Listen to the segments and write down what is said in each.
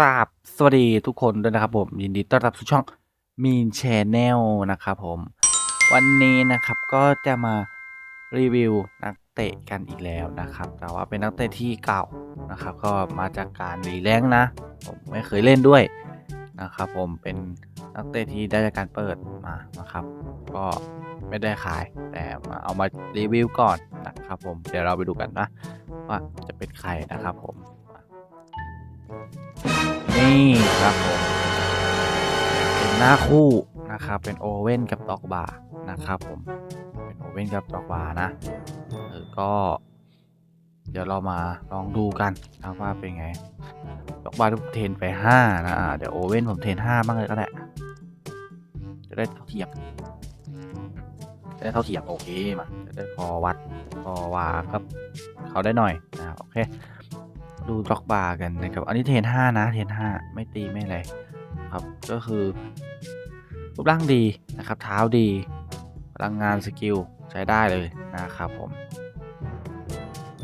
กราบสวัสดีทุกคนด้วยนะครับผมยินดีต้อนรับสู่ช่อง Mean Channel นะครับผม วันนี้นะครับก็จะมารีวิวนักเตะกันอีกแล้วนะครับ แต่ว่าเป็นนักเตะที่เก่านะครับ ก็มาจากการรีแรงค์นะ ผมไม่เคยเล่นด้วยนะครับ ผมเป็นนักเตะที่ได้จากการเปิดมานะครับ ก็ไม่ได้ขายแต่มาเอามารีวิวก่อนนะครับ ผมเดี๋ยวเราไปดูกันนะว่าจะเป็นใครนะครับผม นี่ครับผมเป็นหน้าคู่นะครับ เป็นโอเว่นกับดอกบาร์นะครับผม เป็นโอเว่นกับดอกบาร์นะเออก็ เดี๋ยวเรามาลองดูกันนะว่าเป็นไงดอกบาร์ทุกเทนไปห้านะอ่าเดี๋ยวโอเว่นผมเทนห้าบ้างเลยก็ได้ จะได้เท่าเทียมจะได้เท่าเทียมโอเคมาจะได้พอวัดพอวากับเขาได้หน่อยนะโอเค ดูด็อกบาร์กันนะครับ อันนี้เทนห้านะเทนห้าไม่ตีไม่อะไรครับก็คือรูปร่างดีนะครับ เท้าดีพลังงานสกิลใช้ได้เลยนะครับผม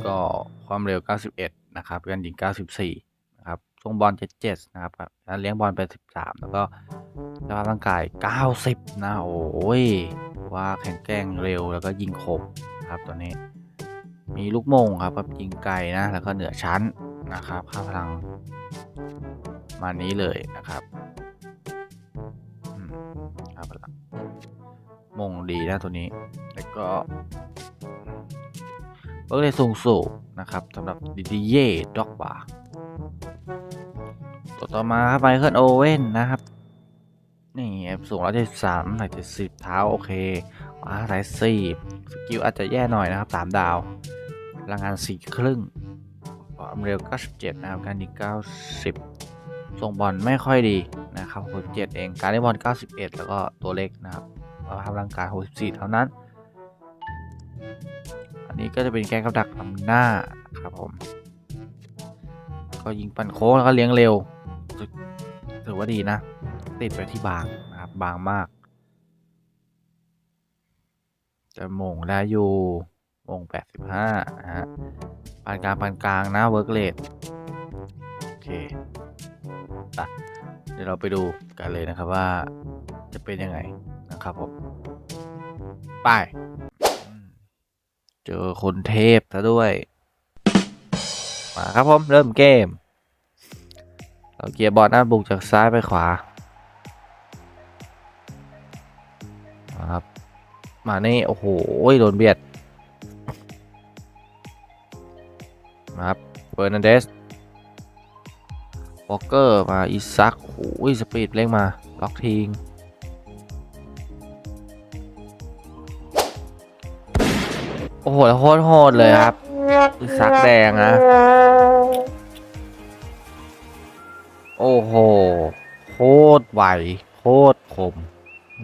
ก็ความเร็ว 91 นะครับการยิง 94 นะครับช่งบอล 77 นะครับการเลี้ยงบอลไป13 แล้วก็สภาพร่างกาย 90 นะ โอ้ยว่าแข็งแกร่งเร็วแล้วก็ยิงคมนะครับตัวนี้ มีลูกโมงครับแบบยิงไกลนะ แล้วก็เหนือชั้นนะครับ ค่าพลัง มานี้เลยนะครับค่าพลังมงดีนะตัวนี้ แล้วก็เบิร์เลยสูงสูงนะครับสำหรับดิดิเย่ด็อกบาตัวต่อมาครับไมเคิลโอเว่นนะครับนี่สูงร้อยเจ็ดสามหนักเจ็ดสิบเท้า โอเคขวาสายสี่สกิลอาจจะแย่หน่อยนะครับสามดาว ลังงานสี่ครึ่งความเร็ว 97 นะครับ การยิง90 ส่งบอลไม่ค่อยดีนะครับ67เอง การได้บอล 91 แล้วก็ตัวเล็กนะครับสภาพร่างกาย 64 เท่านั้น อันนี้ก็จะเป็นแกนกับดักนำหน้าครับผม ก็ยิงปั่นโค้งแล้วก็เลี้ยงเร็ว ถือว่าดีนะ ติดไปที่บางนะครับ บางมาก จะมงได้อยู่ มง85นะฮะปานกลางปานกลางนะเวิร์กเลดโอเคอะเดี๋ยวเราไปดูกันเลยนะครับว่าจะเป็นยังไงนะครับผมไปเจอคนเทพซะด้วย มาครับผม เริ่มเกม เราเกียร์บอลนะบุกจากซ้ายไปขวามาครับ มานี่ โอ้โห โดนเบียด นะครับเฟอร์นันเดสวอลเกอร์มาอิซักโอ้ยสปีดเร่งมา ล็อกทิงโอ้โหโคตรโหดเลยครับอิซักแดงนะ โอ้โห โคตรไวโคตรคม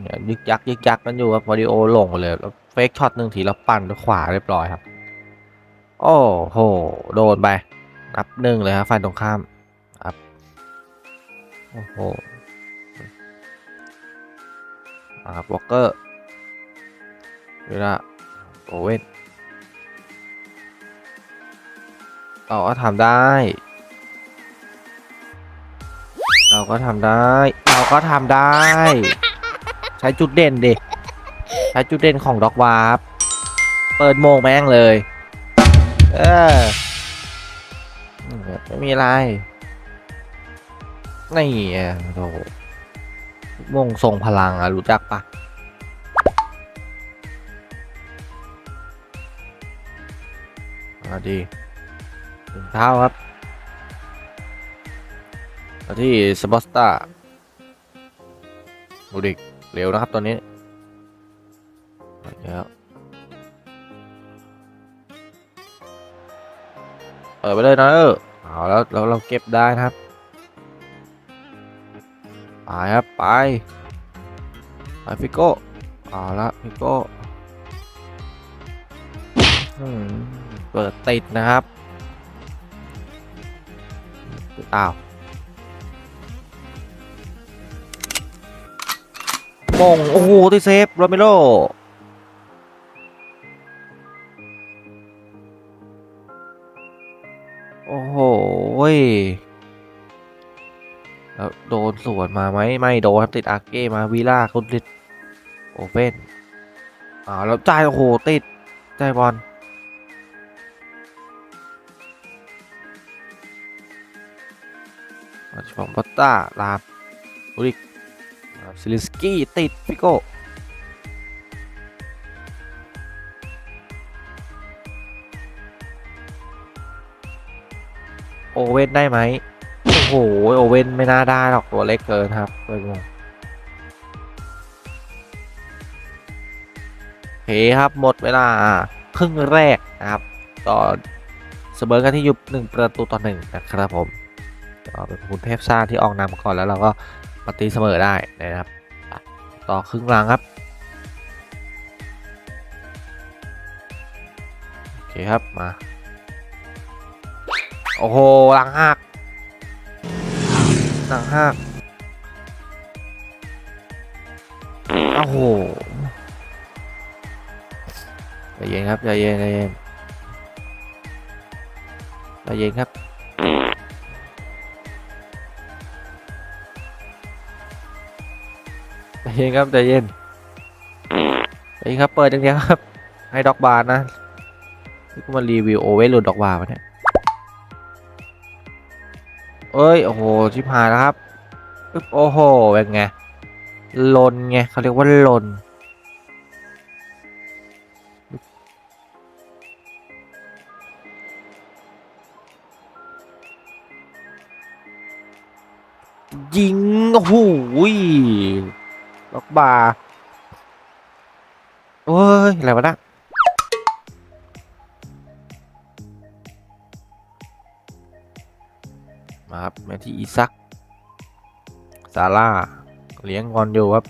เนี่ยยึกยักยึกยักกันอยู่ครับวอดิโอหลงเลยแล้วเฟกช็อตหนึ่งทีแล้วปั่นด้วยขวาเรียบร้อยครับ โอ้โห โดนไปนับหนึ่งเลยครับฝ่ายตรงข้ามครับโอ้โหมาครับวอลเกอร์เวลาโอเว่นเราก็ทำได้ เราก็ทำได้ เราก็ทำได้ ใช้จุดเด่นดิ ใช้จุดเด่นของด็อกวาร์ปเปิดโมงแม่งเลย เออไม่มีอะไรนี่อะโถมงทรงพลังอะรู้จักปะมาดีถึงเท้าครับมาที่สปอสตาดูดิเร็วนะครับตัวนี้แล้ว ปิดไปเลยนะเออเอาแล้วแล้วเราเก็บได้นะครับไปครับไปไปฟิโก้เอาละฟิโก้เปิดติดนะครับอ้าวมงโอ้โหที่เซฟโรเมโร โอ้โหแล้วโดนสวนมาไหมไม่โดนครับติดอาร์เก้มาวีล่าคุณติดโอเว่นอ่าแล้วจ่ายโอ้โหติดจ่ายบอลของปัตตาลาบอุริกซิลิสกี้ติดฟิโก้ โอเว่นได้ไหมโอ้โหโอเว่นไม่น่าได้หรอกตัวเล็กเกินครับเปิดงงโอเคครับหมดเวลาครึ่งแรกนะครับต่อเสมอกันที่ยุบหนึ่งประตูต่อหนึ่งนะครับผมก็เป็นคุณเทพซ่าที่ออกนำก่อนแล้วเราก็มาตีเสมอได้นะครับ ต่อครึ่งหลังครับโอเคครับมา โอ้โหหลังหักหนังหักโอ้โหใจเย็นครับใจเย็นใจเย็นใจเย็นครับใจเย็นครับใจเย็นใจเย็นครับเปิดอย่างเดียวครับ ให้ดอกบาร์นะนี่กูมารีวิวโอเวอร์หรือดอกบาร์วะเนี่ย เอ้ย โอ้โห ชิบหายแล้วครับปึ๊บโอ้โหเป็นไงลนไงเขาเรียกว่าลนยิงโอ้โหล็อกบาร์โอ้ย อะไรวะนะ ครับมาที่อีซักซาร่าเลี้ยงงอนอยู่ครับ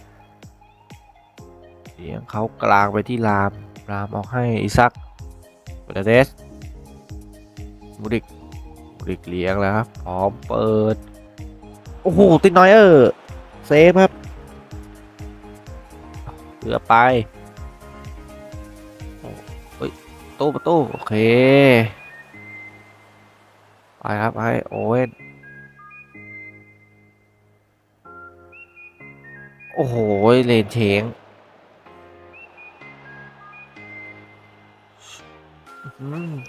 เลี้ยงเขากลางไปที่ราม รามออกให้อีซักเบเดสมูดิกมูดิกเลี้ยงแล้วครับพร้อมเปิด โอ้โห ติดน้อยเออเซฟครับเหลือไปอ้เฮ้ยตู้ประตูโอเค ไปครับ ให้โอเว่น โอ้โห เลนเชง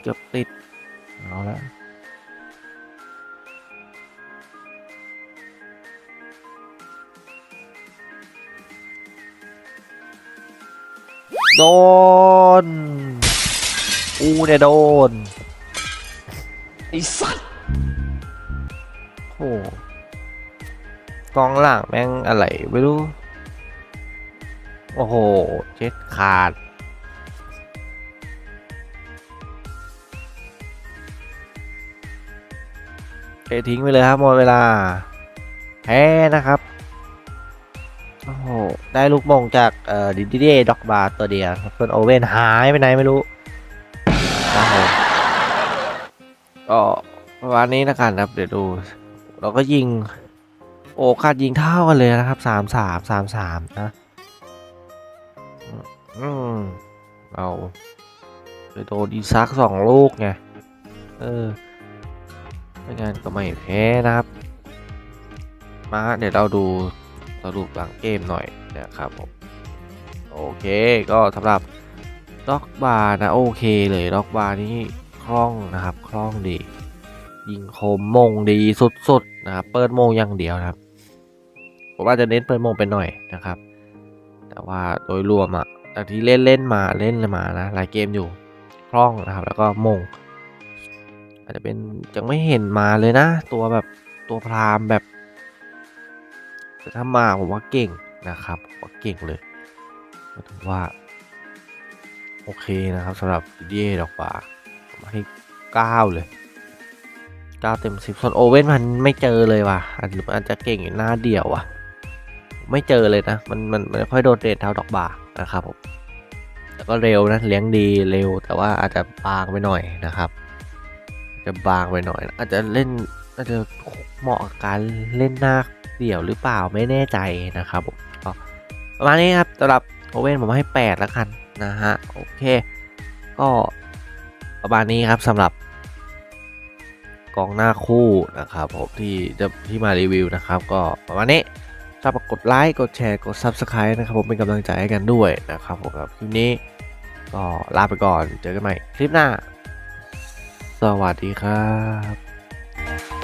เกือบติด เอาละโดน อูเนี่ยโดน ไอ้สัตว กองหลังแม่งอะไรไม่รู้ โอ้โห เจ็ดขาดเททิ้งไปเลยครับหมดเวลา แพ้นะครับ โอ้โห ได้ลูกมงจากเอ่อดิดิเดด็อกบาร์ตัวเดียวครับส่วนโอเว่นหายไปไหนไม่รู้ครับผมก็ประมาณนี้นะกันครับ เดี๋ยวดู เราก็ยิง โอ้คาดยิงเท่ากันเลยนะครับสามสามสามสามนะอืมเราไปโดนอีซักสองลูกไง เออไม่งั้นก็ไม่แพ้นะครับ มาเดี๋ยวเราดูสรุปหลังเกมหน่อยนะครับผม โอเคก็สำหรับด็อกบาร์นะโอเคเลยด็อกบาร์นี้คล่องนะครับคล่องดี ยิงคมมงดีสุดๆนะครับ เปิดโมงอย่างเดียวนะครับ ผมว่าจะเน้นเปิดโมงไปหน่อยนะครับ แต่ว่าโดยรวมอะจากที่เล่นเล่นมาเล่นมานะหลายเกมอยู่คล่องนะครับ แล้วก็มง อาจจะเป็นยังไม่เห็นมาเลยนะ ตัวแบบตัวพรามแบบแต่ถ้ามาผมว่าเก่งนะครับผมว่าเก่งเลยก็ถือว่า โอเคนะครับสำหรับดิเดียดอกบาผมให้เก้าเลยเก้าเต็มสิบส่วนโอเว่นมันไม่เจอเลยว่ะอาจหรืออาจจะเก่งอยู่หน้าเดียวว่ะ ไม่เจอเลยนะ มันมันมันไม่ค่อยโดดเด่นเท่าดอกบานะครับผมแต่ก็เร็วนะเลี้ยงดีเร็ว แต่ว่าอาจจะบางไปหน่อยนะครับจจะบางไปหน่อย อาจจะเล่นอาจจะเหมาะกับการเล่นหน้าเดี่ยวหรือเปล่าไม่แน่ใจนะครับผมก็ประมาณนี้ครับสำหรับโอเว่นผมให้ 8 แล้วกันนะฮะโอเค ก็ประมาณนี้ครับสำหรับกองหน้าคู่นะครับผมที่จะที่มารีวิวนะครับ ก็ประมาณนี้ ชอบกดไลค์กดแชร์กด Subscribe นะครับผมเป็นกำลังใจให้กันด้วยนะครับผมกับคลิปนี้ก็ลาไปก่อนเจอกันใหม่คลิปหน้า สวัสดีครับ